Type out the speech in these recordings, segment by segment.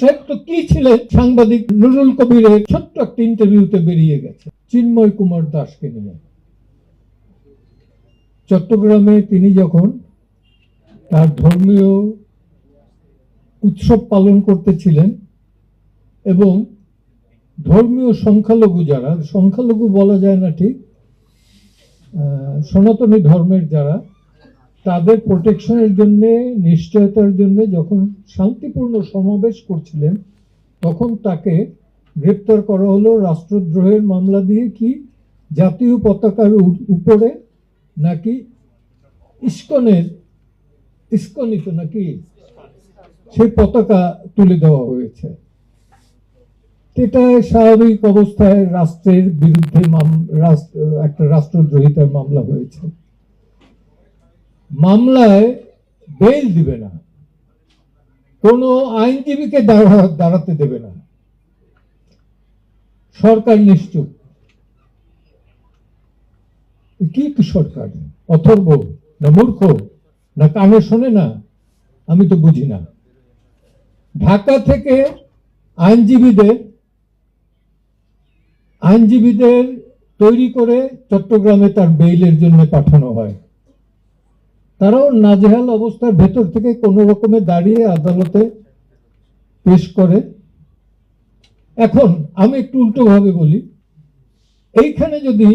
সাহেব তো কি ছিলেন সাংবাদিক নুরুল কবিরের ছোট্ট একটা ইন্টারভিউতে বেরিয়ে গেছে। চিন্ময় কুমার দাসকে নিয়ে। চট্টগ্রামে তিনি যখন তার ধর্মীয় উৎসব পালন করতেছিলেন এবং ধর্মীয় সংখ্যালঘু যারা, সংখ্যালঘু বলা যায় না ঠিক সনাতনী ধর্মের যারা তাদের প্রোটেকশনের জন্য, নিশ্চয়তার জন্য যখন শান্তিপূর্ণ সমাবেশ করছিলেন, তখন তাকে গ্রেপ্তার করা হলো রাষ্ট্রদ্রোহের মামলা দিয়ে কি জাতীয় পতাকার উপরে নাকি ইস্কনের, ইস্কনিত নাকি সেই পতাকা তুলে দেওয়া হয়েছে। এটা স্বাভাবিক অবস্থায় রাষ্ট্রের বিরুদ্ধে একটা রাষ্ট্রদ্রোহিতার মামলা হয়েছে। মামলায় বেল দিবে না। কোনো আইনজীবীকে দাঁড়াতে দেবে না। সরকার নিশ্চুপ। কি সরকার? অথর্ব না মূর্খ? না কানে শোনে না? আমি তো বুঝি না। ঢাকা থেকে আইনজীবীদের আইনজীবীদের তৈরি করে চট্টগ্রামে তার বেইলের জন্য পাঠানো হয়। তারাও নাজেহাল অবস্থার ভেতর থেকে কোন রকমে দাঁড়িয়ে আদালতে পেশ করে। এখন আমি একটু উল্টো ভাবে বলি, এইখানে যদি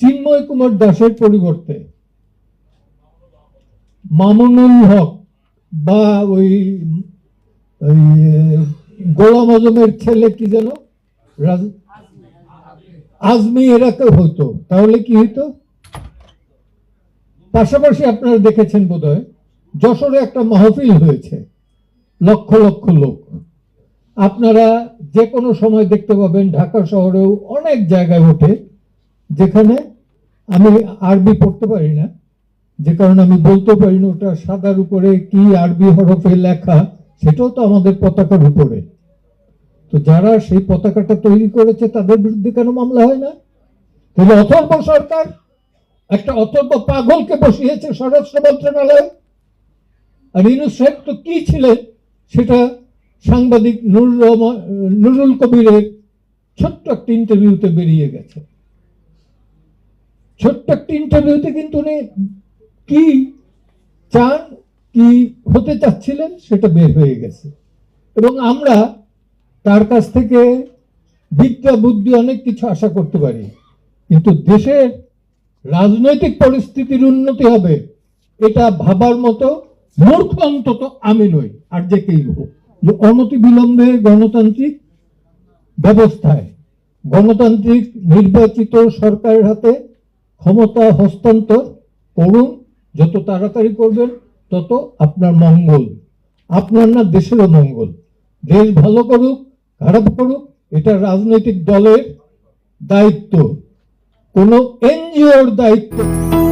চিন্ময় কুমার দাসের পরিবর্তে মামুনুল হক বা ওই গোলাম আজমের ছেলে কি যেন? আজমি এরা কেউ হইতো তাহলে কি হইতো? পাশাপাশি আপনারা দেখেছেন বোধহয়, যশোরে একটা মাহফিল হয়েছে, লক্ষ লক্ষ লোক। আপনারা যে কোনো সময় দেখতে পাবেন ঢাকা শহরেও অনেক জায়গায় ওঠে, যেখানে আমি আরবি পড়তে পারি না, যে কারণে আমি বলতে পারি না ওটা সাদার উপরে কি আরবি হরফে লেখা, সেটাও তো আমাদের পতাকার উপরে। তো যারা সেই পতাকাটা তৈরি করেছে, তাদের বিরুদ্ধে কেন মামলা হয় না? তাহলে অথর্ব সরকার একটা অথর্ব পাগলকে বসিয়েছে স্বরাষ্ট্র মন্ত্রণালয় আর ইনুস সাহেব তো কি ছিলেন? সেটা সাংবাদিক নুরুল নুরুল কবিরের ছোট্ট একটা ইন্টারভিউতে বেরিয়ে গেছে। ছোট্ট একটা ইন্টারভিউতে কিন্তু উনি কি চান, কি হতে চাচ্ছিলেন সেটা বের হয়ে গেছে। এবং আমরা তার কাছ থেকে বিদ্যা বুদ্ধি অনেক কিছু আশা করতে পারি। কিন্তু দেশের রাজনৈতিক পরিস্থিতির উন্নতি হবে। এটা ভাবার মতো মূর্খ অন্তত আমি নই, আর যে কেই হোক। যে অনতি বিলম্বে গণতান্ত্রিক ব্যবস্থায়, গণতান্ত্রিক নির্বাচিত সরকারের হাতে ক্ষমতা হস্তান্তর করুন, যত তাড়াতাড়ি করবেন, তত আপনার মঙ্গল। আপনার না দেশেরও মঙ্গল। দেশ ভালো করুক, খারাপ করুক, এটা রাজনৈতিক দলের দায়িত্ব। このエンジュアル大統領